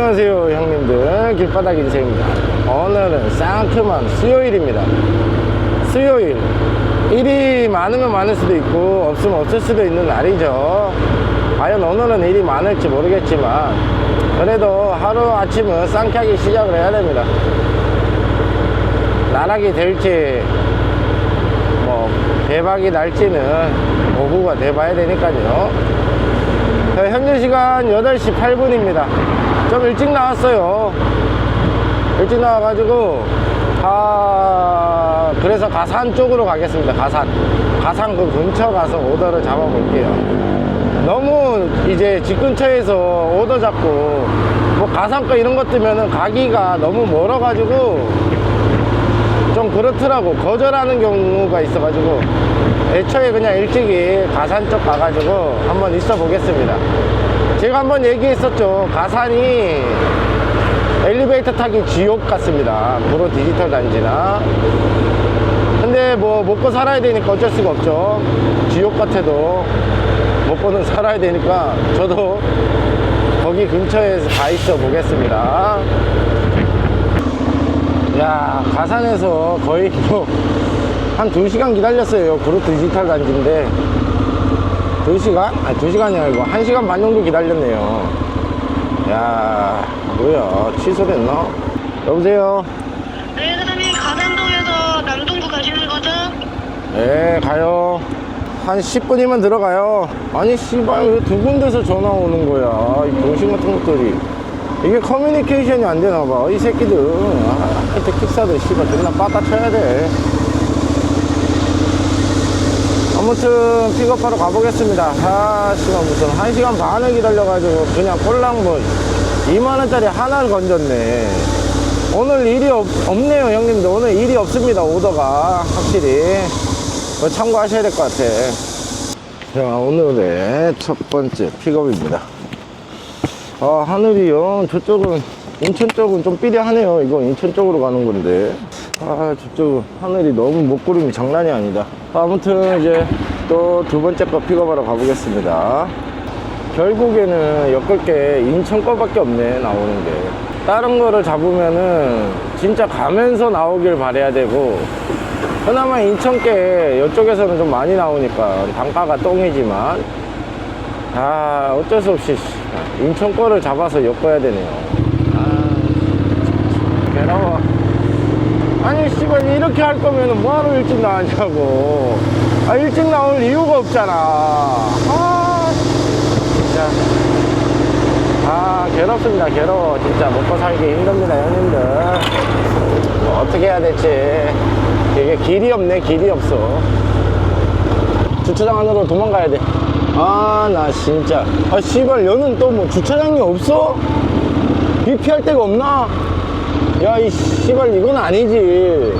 안녕하세요 형님들. 길바닥 인생입니다. 오늘은 상큼한 수요일입니다. 수요일. 일이 많으면 많을 수도 있고 없으면 없을 수도 있는 날이죠. 과연 오늘은 일이 많을지 모르겠지만 그래도 하루 아침은 쌍쾌하게 시작을 해야 됩니다. 나락이 될지 뭐 대박이 날지는 오후가 돼봐야 되니까요. 자, 현재 시간 8시 8분입니다. 좀 일찍 나왔어요. 일찍 나와가지고, 아, 그래서 가산 쪽으로 가겠습니다. 가산. 가산 그 근처 가서 오더를 잡아볼게요. 너무 이제 집 근처에서 오더 잡고, 뭐 가산거 이런 것 뜨면은 가기가 너무 멀어가지고, 좀 그렇더라고. 거절하는 경우가 있어가지고, 애초에 그냥 일찍이 가산 쪽 가가지고 한번 있어 보겠습니다. 제가 한번 얘기했었죠. 가산이 엘리베이터 타기 지옥 같습니다. 프로 디지털 단지나. 근데 뭐 먹고 살아야 되니까 어쩔 수가 없죠. 지옥 같아도 먹고는 살아야 되니까 저도 거기 근처에 가 있어 보겠습니다. 야, 가산에서 거의 뭐 한 2시간 기다렸어요. 그룹 디지털 단지인데 2시간? 아니 2시간이 아니고 1시간 반 정도 기다렸네요. 야, 뭐야. 취소됐나? 여보세요? 네, 사장님, 가산동에서 남동구 가시는 거죠? 네, 가요. 한 10분이면 들어가요. 아니, 씨발, 왜 두 군데서 전화 오는 거야. 이 병신 같은 것들이. 이게 커뮤니케이션이 안 되나 봐. 이 새끼들. 아, 하여튼 킥사들, 씨발, 존나 빠따 쳐야 돼. 아무튼 픽업하러 가보겠습니다. 아, 씨발, 무슨 1시간 반을 기다려가지고 그냥 꼴랑 뭐 2만원짜리 하나를 건졌네. 오늘 일이 없, 없네요, 형님들. 오늘 일이 없습니다, 오더가. 확실히. 참고하셔야 될 것 같아. 자, 오늘의 첫 번째 픽업입니다. 아, 하늘이요. 저쪽은, 인천 쪽은 좀 삐리하네요. 이거 인천 쪽으로 가는 건데. 아, 저쪽 하늘이 너무 먹구름이 장난이 아니다. 아무튼 이제 또 두 번째 거 픽업하러 가보겠습니다. 결국에는 엮을 게 인천 거밖에 없네, 나오는 게. 다른 거를 잡으면은 진짜 가면서 나오길 바래야 되고, 그나마 인천 게 이쪽에서는 좀 많이 나오니까 단가가 똥이지만, 아, 어쩔 수 없이 인천 거를 잡아서 엮어야 되네요. 아, 괴로워. 아니, 씨발, 이렇게 할 거면은 뭐하러 일찍 나왔냐고. 아, 일찍 나올 이유가 없잖아. 아, 진짜. 아, 괴롭습니다, 괴로워. 진짜 먹고 살기 힘듭니다, 형님들. 뭐 어떻게 해야 될지. 이게 길이 없네, 길이 없어. 주차장 안으로 도망가야 돼. 아, 나 진짜. 아, 씨발, 여는 또 뭐 주차장이 없어? 비 피할 데가 없나? 야, 이 씨발, 이건 아니지.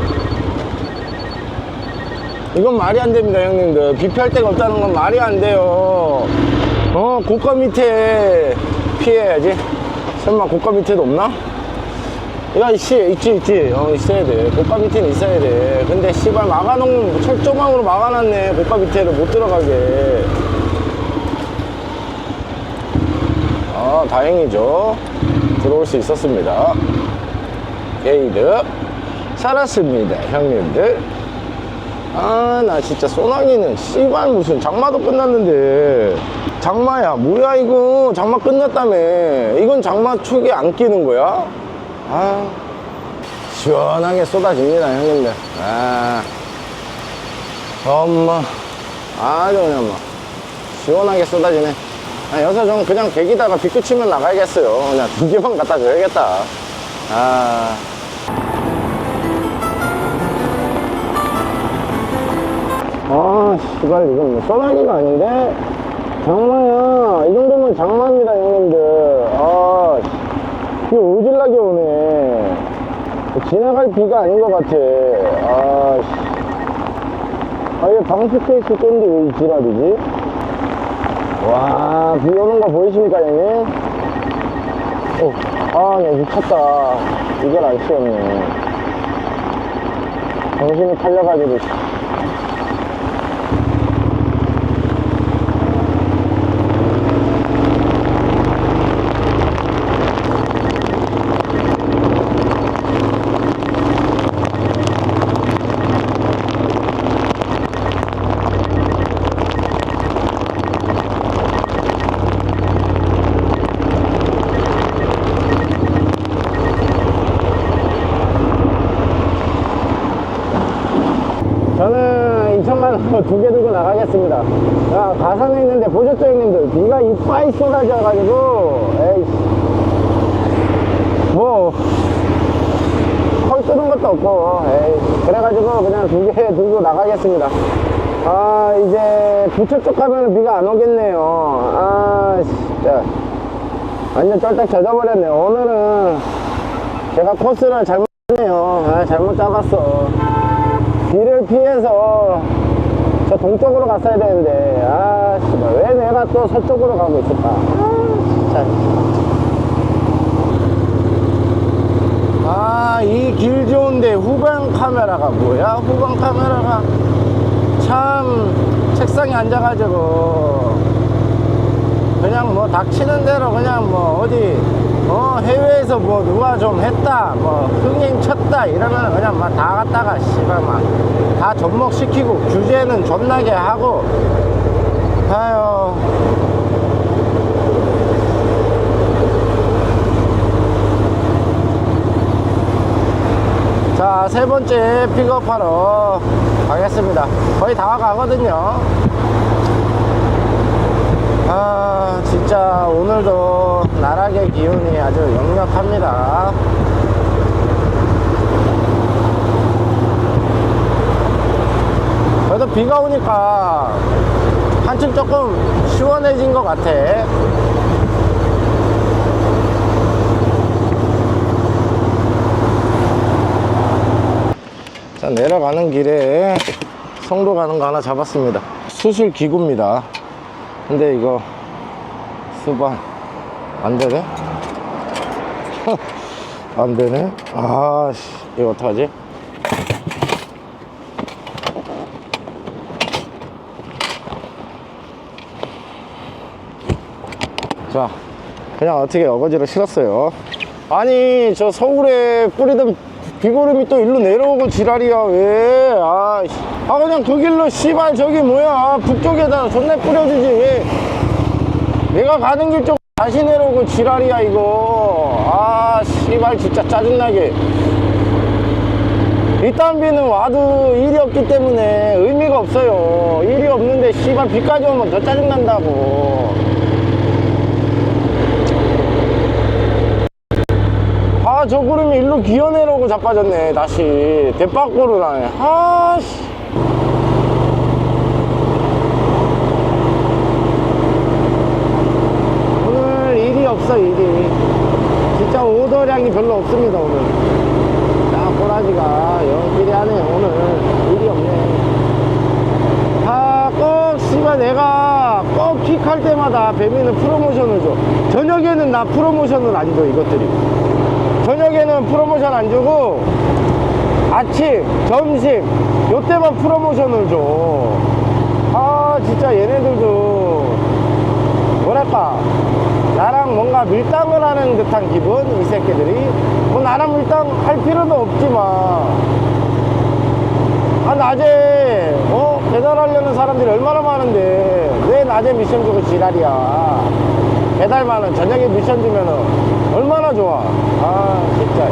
이건 말이 안 됩니다, 형님들. 비 피할 데가 없다는 건 말이 안 돼요. 어, 고가 밑에 피해야지. 설마 고가 밑에도 없나? 야, 이씨, 있지, 있지. 어, 있어야 돼. 고가 밑에는 있어야 돼. 근데, 씨발, 막아놓으면 철조망으로 막아놨네. 고가 밑에를 못 들어가게. 아, 다행이죠. 들어올 수 있었습니다. 게이드. 살았습니다, 형님들. 아, 나 진짜 소나기는 씨발 무슨 장마도 끝났는데. 장마야, 뭐야, 이거. 장마 끝났다며. 이건 장마 축에 안 끼는 거야? 아, 시원하게 쏟아집니다, 형님들. 아, 엄마. 아주 그냥 막, 시원하게 쏟아지네. 아, 여기서 좀 그냥 계기다가 비 그치면 나가야겠어요. 그냥 두 개만 갖다 줘야겠다. 아. 아, 씨발, 이건 뭐 소나기가 아닌데? 장마야. 이 정도면 장마입니다, 형님들. 아, 비 오질나게 오네. 지나갈 비가 아닌 것 같아. 아, 씨. 아, 이게 방수 케이스 건데 왜 이 지랄이지? 와, 비 오는 거 보이십니까, 형님? 어, 아, 나 미쳤다. 이걸 안 씌웠네. 정신이 팔려가지고. 씨. 두 개 들고 나가겠습니다. 야, 가산에 있는데 보셨죠, 이빠이 쏟아져가지고, 에이씨. 뭐, 헐 뜨는 것도 없고, 에이. 그래가지고 그냥 두 개 들고 나가겠습니다. 아, 이제 부처 쪽 가면 비가 안 오겠네요. 아, 진짜. 완전 쫄딱 젖어버렸네. 오늘은 제가 코스를 잘못했네요. 아, 잘못 잡았어. 비를 피해서 저 동쪽으로 갔어야 되는데, 아, 씨발. 왜 내가 또 서쪽으로 가고 있을까? 아, 진짜. 아, 이 길 좋은데 후방 카메라가 뭐야? 후방 카메라가 참 책상에 앉아가지고 그냥 뭐 닥치는 대로 그냥 뭐 어디 뭐 누가 좀 했다 뭐 흥행 쳤다 이러면 그냥 막 다 갖다가 씨발 막 다 접목시키고 규제는 존나게 하고 아유 자, 세 번째 픽업하러 가겠습니다. 거의 다 가거든요. 아, 진짜 오늘도 나락의 기운이 아주 역력합니다. 그래도 비가 오니까 한층 조금 시원해진 것 같아. 자 내려가는 길에 성도 가는 거 하나 잡았습니다 수술 기구입니다 근데 이거 수반 안 되네? 안 되네? 아씨 이거 어떡하지? 자 그냥 어떻게 어거지로 실었어요. 아니 저 서울에 뿌리던 비구름이 또 일로 내려오고 지랄이야 왜? 아, 씨. 아 그냥 그 길로 씨발 저기 뭐야. 북쪽에다 존내 뿌려주지 왜. 내가 가는 길 쪽 다시 내려오고 지랄이야 이거. 아 씨발 진짜 짜증나게. 이딴 비는 와도 일이 없기 때문에 의미가 없어요. 일이 없는데 씨발 비까지 오면 더 짜증난다고 아, 저 구름이 일로 기어내려고 자빠졌네, 다시. 대박구로 나네. 아, 씨. 오늘 일이 없어, 일이. 진짜 오더량이 별로 없습니다, 오늘. 야, 꼬라지가 영길이 하네, 오늘. 일이 없네. 아, 꼭, 씨발, 내가 꼭 킥할 때마다 배미는 프로모션을 줘. 저녁에는 나 프로모션을 안 줘, 이것들이. 저녁에는 프로모션 안 주고 아침, 점심 요때만 프로모션을 줘. 아 진짜 얘네들도 뭐랄까. 나랑 뭔가 밀당을 하는 듯한 기분 이 새끼들이. 뭐 나랑 밀당 할 필요는 없지만. 아 낮에 어? 배달하려는 사람들이 얼마나 많은데. 왜 낮에 미션 주고 지랄이야 배달만은 저녁에 미션 주면은 얼마나 좋아. 아 진짜.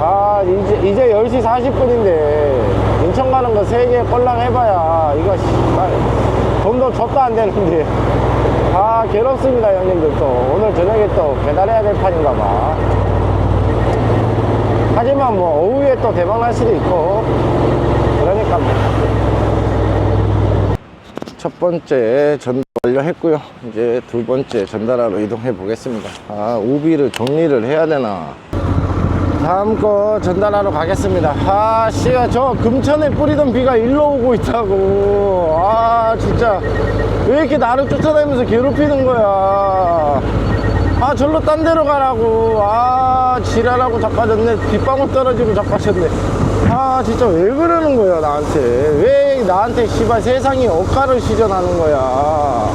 아 이제 이제 10시 40분인데 인천 가는 거 3개 꼴랑 해봐야 이거 씨발 돈도 젖도 안 되는데. 아 괴롭습니다 형님들 또 오늘 저녁에 또 배달해야 될 판인가 봐. 하지만 뭐 오후에 또 대박 날 수도 있고. 그러니까 뭐. 첫 번째 전달 완료했고요. 이제 두 번째 전달하러 이동해 보겠습니다. 아 우비를 정리를 해야 되나. 다음 거 전달하러 가겠습니다. 아 씨야 저 금천에 뿌리던 비가 일로 오고 있다고. 아 진짜. 왜 이렇게 나를 쫓아다니면서 괴롭히는 거야? 아 절로 딴 데로 가라고. 아 지랄하고 자빠졌네. 빗방울 떨어지고 자빠졌네. 아 진짜 왜 그러는 거야 나한테? 왜 나한테 씨발 세상이 억가를 시전하는 거야.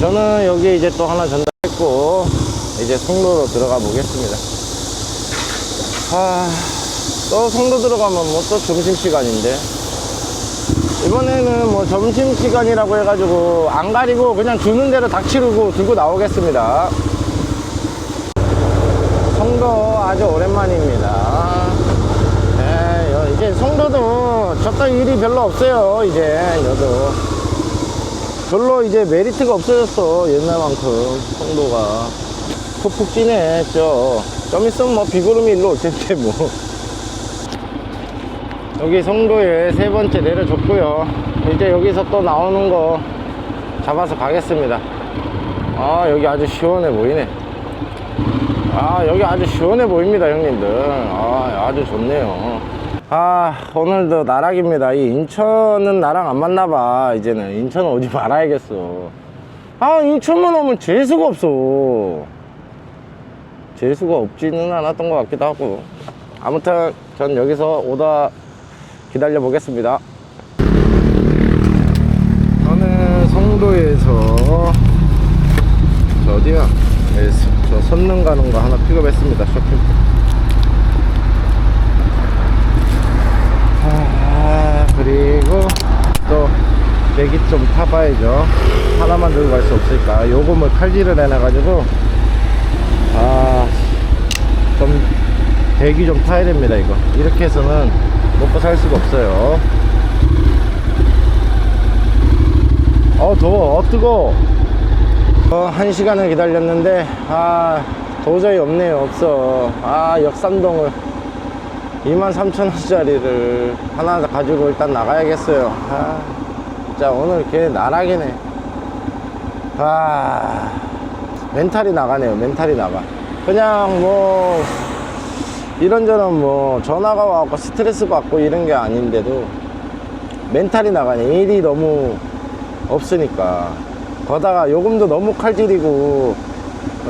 저는 여기 이제 또 하나 전달했고 이제 송로로 들어가 보겠습니다. 아 또 송로 들어가면 뭐 또 점심시간인데. 이번에는 뭐 점심시간이라고 해가지고 안 가리고 그냥 주는 대로 닥치르고 들고 나오겠습니다. 송도 아주 오랜만입니다 송도도 저따 일이 별로 없어요 이제. 여도. 별로 이제 메리트가 없어졌어 옛날만큼 송도가. 푹푹 찌네죠. 좀 있으면 뭐 비구름이 일로 올 텐데 뭐. 여기 송도에 세 번째 내려줬고요. 이제 여기서 또 나오는 거 잡아서 가겠습니다. 아 여기 아주 시원해 보이네. 아 여기 아주 시원해 보입니다 형님들. 아 아주 좋네요 아 오늘도 나락입니다 이 인천은 나랑 안 맞나봐 이제는 인천 오지 말아야겠어 아 인천만 오면 재수가 없어 재수가 없지는 않았던 것 같기도 하고 아무튼 전 여기서 오다 기다려 보겠습니다 저는 송도에서 저 어디야? 네, 저 선릉 가는 거 하나 픽업했습니다. 쇼핑. 아, 그리고 또 내기 좀 타봐야죠. 하나만 들고 갈 수 없으니까. 요금을 칼질을 해놔가지고. 아, 좀 대기 좀 타야 됩니다. 이거. 이렇게 해서는 먹고 살 수가 없어요. 어 더워. 어 뜨거 어, 한 시간을 기다렸는데 아 도저히 없네요. 없어. 아 역삼동을 23,000원짜리를 하나 가지고 일단 나가야겠어요. 아 진짜 오늘 걔 나락이네. 아 멘탈이 나가네요. 멘탈이 나가. 그냥 뭐 이런저런 뭐 전화가 와갖고 스트레스 받고 이런 게 아닌데도 멘탈이 나가네. 일이 너무 없으니까. 거다가 요금도 너무 칼질이고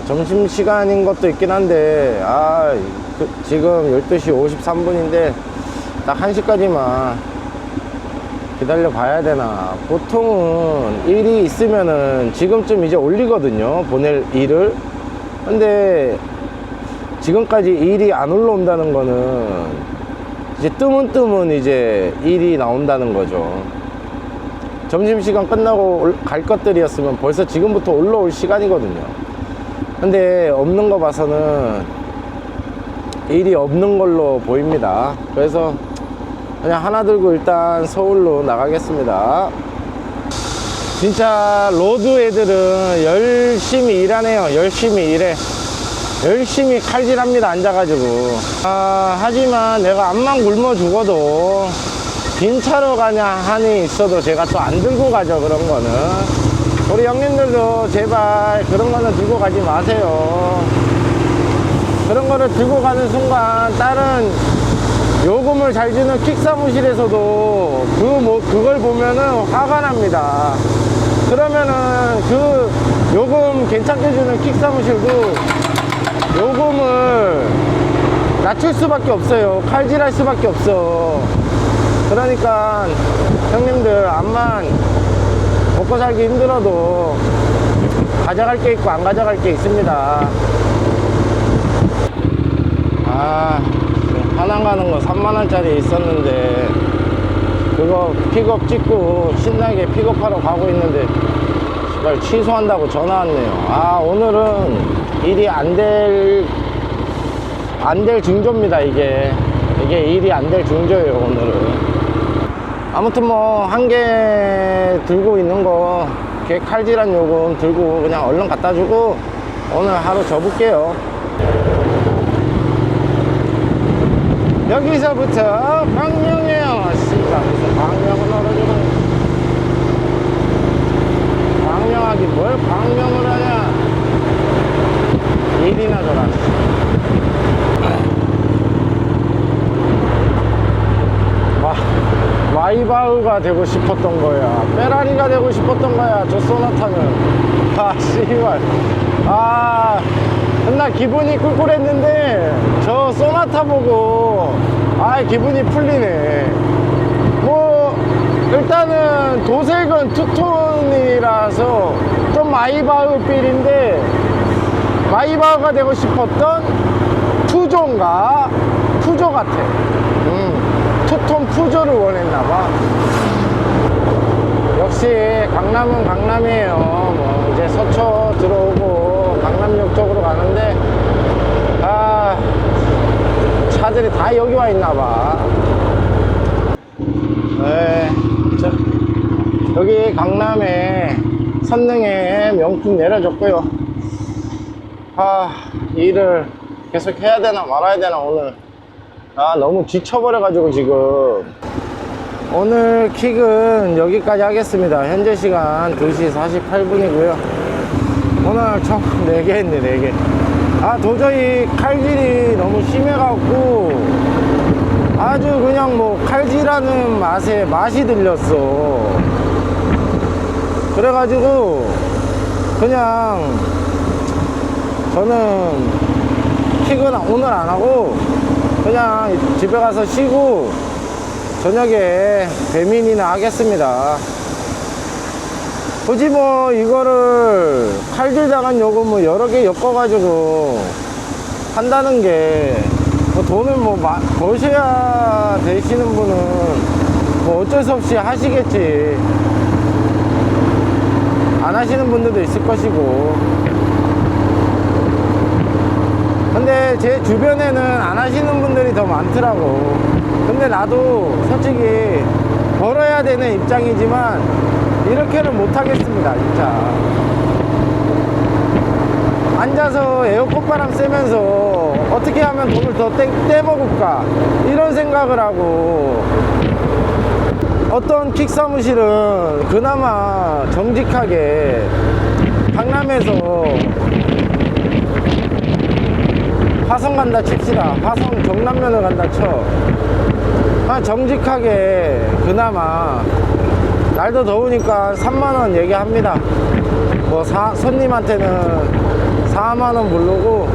점심시간인 것도 있긴 한데 아 그, 지금 12시 53분인데 딱 1시까지만 기다려 봐야 되나. 보통은 일이 있으면은 지금쯤 이제 올리거든요 보낼 일을. 근데 지금까지 일이 안 올라온다는 거는 이제 뜨문뜨문 이제 일이 나온다는 거죠. 점심시간 끝나고 올- 갈 것들이었으면 벌써 지금부터 올라올 시간이거든요. 근데 없는 거 봐서는 일이 없는 걸로 보입니다. 그래서 그냥 하나 들고 일단 서울로 나가겠습니다. 진짜 로드 애들은 열심히 일하네요. 열심히 일해. 열심히 칼질합니다. 앉아가지고. 아, 하지만 내가 앞만 굶어 죽어도 빈 차로 가냐 한이 있어도 제가 또 안 들고 가죠. 그런 거는. 우리 형님들도 제발 그런 거는 들고 가지 마세요. 그런 거를 들고 가는 순간 다른 요금을 잘 주는 킥 사무실에서도 그 뭐, 그걸 보면은 화가 납니다. 그러면은 그 요금 괜찮게 주는 킥 사무실도 요금을 낮출 수밖에 없어요. 칼질할 수밖에 없어. 그러니까 형님들 암만 먹고 살기 힘들어도 가져갈 게 있고 안 가져갈 게 있습니다. 아, 하나 가는 거 3만원짜리 있었는데, 그거 픽업 찍고 신나게 픽업하러 가고 있는데, 씨발 취소한다고 전화 왔네요. 아, 오늘은 일이 안 될, 안될 징조입니다, 이게. 이게 일이 안될 징조예요, 오늘은. 아무튼 뭐, 한 개 들고 있는 거, 걔 칼질한 요금 들고 그냥 얼른 갖다 주고, 오늘 하루 접을게요. 여기서부터. 씨발, 무슨 광명을 얼어주는. 광명하기 뭘 광명을 하냐. 일이나 저라. 마, 마이바흐가 되고 싶었던 거야. 페라리가 되고 싶었던 거야. 저 소나타는. 아, 씨발. 아, 맨날 기분이 꿀꿀했는데, 저 소나타 보고, 아, 기분이 풀리네. 뭐, 일단은 도색은 투톤이라서 좀 마이바흐 필인데, 마이바흐가 되고 싶었던 푸조인가? 푸조 같아. 음, 투톤 푸조를 원했나봐. 역시 강남은 강남이에요. 뭐 이제 서초 들어오고 강남역 쪽으로 가는데 아 차들이 다 여기 와 있나봐. 네, 저, 여기 강남에 선릉에 명품 내려줬고요. 아 일을 계속 해야 되나 말아야 되나 오늘. 아 너무 지쳐버려 가지고 지금. 오늘 킥은 여기까지 하겠습니다. 현재 시간 2시 48분이고요. 오늘 총 4개 했네, 4개. 아, 도저히 칼질이 너무 심해갖고, 아주 그냥 뭐 칼질하는 맛에 맛이 들렸어. 그래가지고, 그냥, 저는 킥은 오늘 안 하고, 그냥 집에 가서 쉬고, 저녁에 배민이나 하겠습니다. 굳이 뭐 이거를 칼질 당한 요금 뭐 여러 개 엮어가지고 한다는 게 뭐 돈을 뭐 마- 버셔야 되시는 분은 뭐 어쩔 수 없이 하시겠지. 안 하시는 분들도 있을 것이고. 근데 제 주변에는 안 하시는 분들이 더 많더라고. 근데 나도 솔직히 벌어야 되는 입장이지만 이렇게는 못 하겠습니다, 진짜. 앉아서 에어컨 바람 쐬면서 어떻게 하면 돈을 더 떼, 떼먹을까? 이런 생각을 하고 어떤 킥 사무실은 그나마 정직하게 강남에서 화성 간다 칩시다. 화성 경남면을 간다 쳐. 아, 정직하게 그나마 날도 더우니까 3만원 얘기합니다. 뭐 사- 손님한테는 4만원 부르고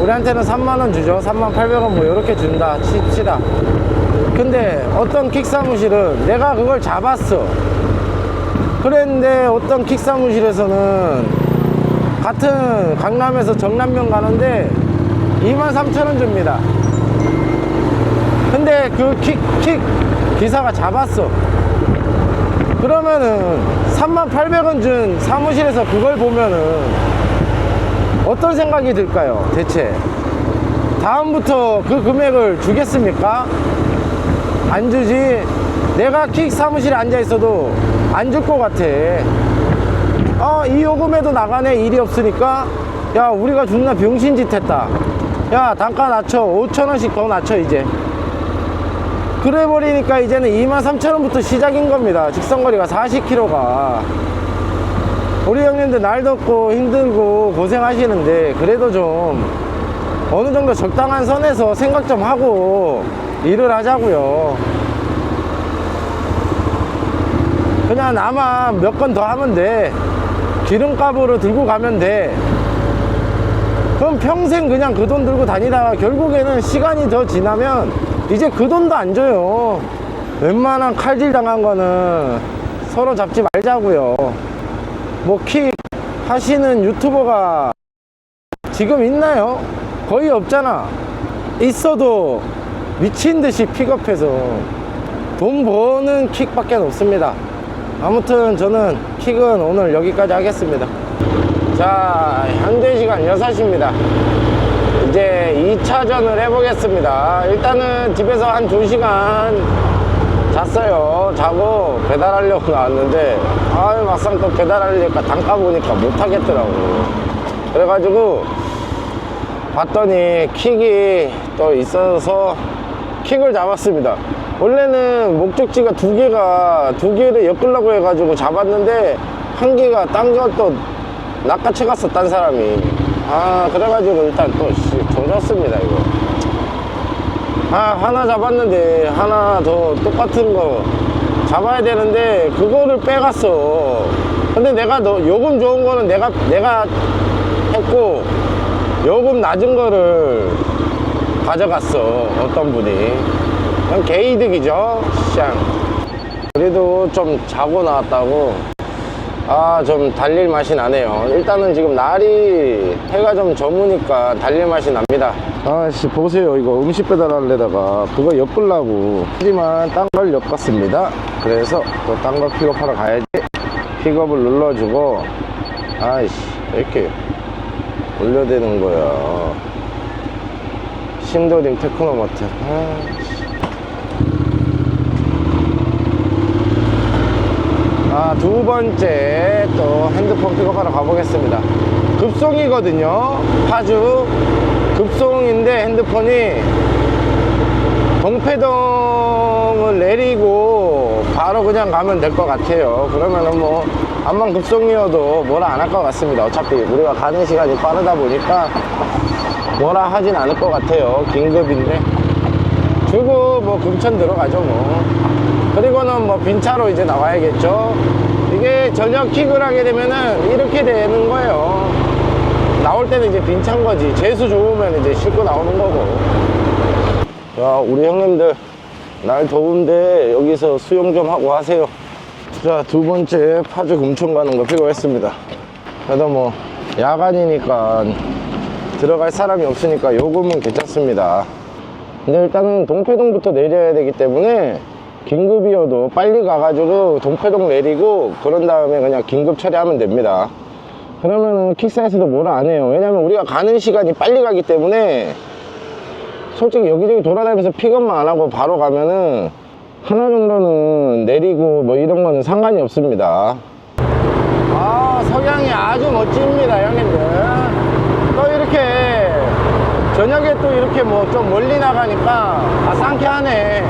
우리한테는 3만원 주죠. 3만 800원 뭐 이렇게 준다 칩시다. 근데 어떤 킥 사무실은 내가 그걸 잡았어. 그랬는데 어떤 킥 사무실에서는 같은 강남에서 정남면 가는데 2만 3천원 줍니다. 근데 그 킥, 킥 기사가 잡았어 그러면은 3만 800원 준 사무실에서 그걸 보면은 어떤 생각이 들까요? 대체? 다음부터 그 금액을 주겠습니까? 안 주지? 내가 킥 사무실에 앉아 있어도 안 줄 것 같아. 어, 이 요금에도 나가네. 일이 없으니까. 야 우리가 존나 병신짓 했다. 야 단가 낮춰. 5천원씩 더 낮춰 이제 그래 버리니까 이제는 23,000원부터 시작인 겁니다. 직선거리가 40km가. 우리 형님들 날 덥고 힘들고 고생하시는데 그래도 좀 어느 정도 적당한 선에서 생각 좀 하고 일을 하자고요. 그냥 나만 몇건 더 하면 돼. 기름값으로 들고 가면 돼. 그럼 평생 그냥 그 돈 들고 다니다가 결국에는 시간이 더 지나면 이제 그 돈도 안 줘요. 웬만한 칼질 당한 거는 서로 잡지 말자고요. 뭐 킥 하시는 유튜버가 지금 있나요? 거의 없잖아. 있어도 미친 듯이 픽업해서 돈 버는 킥밖에 없습니다. 아무튼 저는 킥은 오늘 여기까지 하겠습니다. 자 현재 시간 6시입니다 이제 2차전을 해보겠습니다. 일단은 집에서 한 2시간 잤어요. 자고 배달하려고 나왔는데 아 막상 또 배달하려니까 단가 보니까 못하겠더라고. 그래가지고 봤더니 킥이 또 있어서 킥을 잡았습니다. 원래는 목적지가 두 개가 두 개를 엮으려고 해가지고 잡았는데 한 개가 딴거또 낚아채 갔어 딴 사람이 아 그래가지고 일단 또 씨, 조졌습니다 이거. 아 하나 잡았는데 하나 더 똑같은 거 잡아야 되는데 그거를 빼갔어. 근데 내가 너 요금 좋은 거는 내가 내가 했고 요금 낮은 거를 가져갔어 어떤 분이. 그냥 개이득이죠 시장 그래도 좀 자고 나왔다고 아 좀 달릴 맛이 나네요. 일단은 지금 날이 해가 좀 저무니까 달릴 맛이 납니다. 아씨 보세요. 이거 음식 배달하려다가 그거 엮으려고. 하지만 딴걸 엮었습니다. 그래서 또딴거 픽업하러 가야지. 픽업을 눌러주고 아이씨 왜 이렇게 올려대는 거야. 신도림 테크노마트. 아 아두 번째 또 핸드폰 픽업하러 가보겠습니다. 급송이거든요. 파주 급송인데 핸드폰이 동패동을 내리고 바로 그냥 가면 될 것 같아요. 그러면은 뭐 암만 급송이어도 뭐라 안 할 것 같습니다. 어차피 우리가 가는 시간이 빠르다 보니까 뭐라 하진 않을 것 같아요. 긴급인데. 주고 뭐 금천 들어가죠 뭐. 그리고는 뭐 빈차로 이제 나와야겠죠. 이게 저녁 킥을 하게 되면은 이렇게 되는 거예요. 나올 때는 이제 빈차인 거지. 재수 좋으면 이제 싣고 나오는 거고. 자, 우리 형님들, 날 더운데 여기서 수영 좀 하고 하세요. 자, 두 번째 파주 금천 가는 거 필요했습니다. 그래도 뭐, 야간이니까 들어갈 사람이 없으니까 요금은 괜찮습니다. 근데 일단은 동패동부터 내려야 되기 때문에 긴급이어도 빨리 가가지고 동패동 내리고 그런 다음에 그냥 긴급 처리하면 됩니다. 그러면은 킥사에서도 뭐라 안 해요. 왜냐면 우리가 가는 시간이 빨리 가기 때문에 솔직히 여기저기 돌아다니면서 픽업만 안 하고 바로 가면은 하나 정도는 내리고 뭐 이런 거는 상관이 없습니다. 아, 석양이 아주 멋집니다, 형님들. 또 이렇게 저녁에 또 이렇게 뭐 좀 멀리 나가니까 아, 상쾌하네.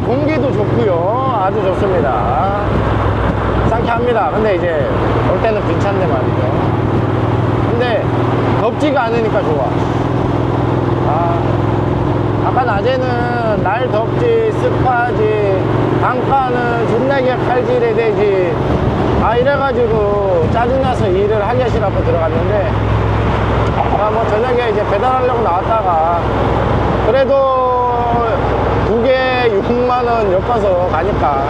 공기도 좋고요. 아주 좋습니다. 상쾌합니다. 근데 이제 올 때는 괜찮네 말이죠. 근데 덥지가 않으니까 좋아. 아, 아까 낮에는 날 덥지, 습하지, 단가는 존나게 칼질해 되지. 아, 이래가지고 짜증나서 일을 하기 싫어서 들어갔는데, 아, 뭐 저녁에 이제 배달하려고 나왔다가, 그래도 6만원 엮어서 가니까,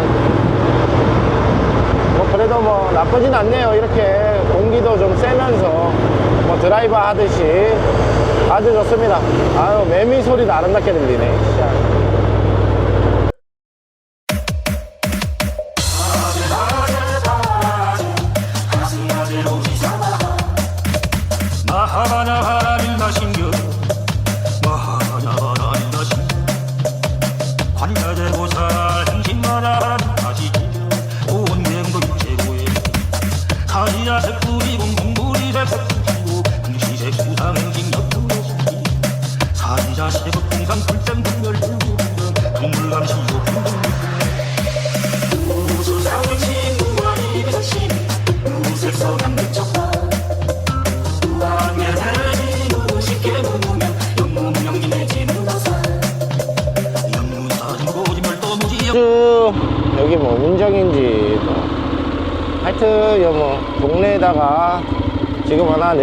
뭐 그래도 뭐 나쁘진 않네요. 이렇게 공기도 좀 쐬면서 뭐 드라이버 하듯이 아주 좋습니다. 아유 매미 소리도 아름답게 들리네.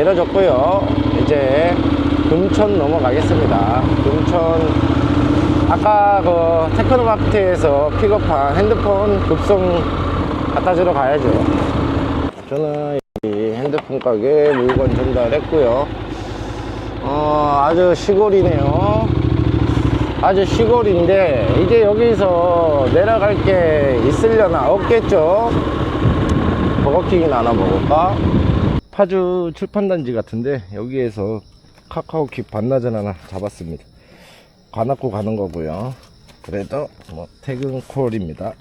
내려줬고요. 이제 금천 넘어가겠습니다. 금천 아까 그 테크노마트에서 픽업한 핸드폰 급송 갖다 주러 가야죠. 저는 이 핸드폰 가게 물건 전달했고요. 어, 아주 시골이네요. 아주 시골인데 이제 여기서 내려갈 게 있으려나 없겠죠. 버거킹이나 하나 먹을까? 파주 출판단지 같은데 여기에서 카카오킥 반나절 하나 잡았습니다. 관악구 가는 거고요. 그래도 뭐 퇴근 콜입니다.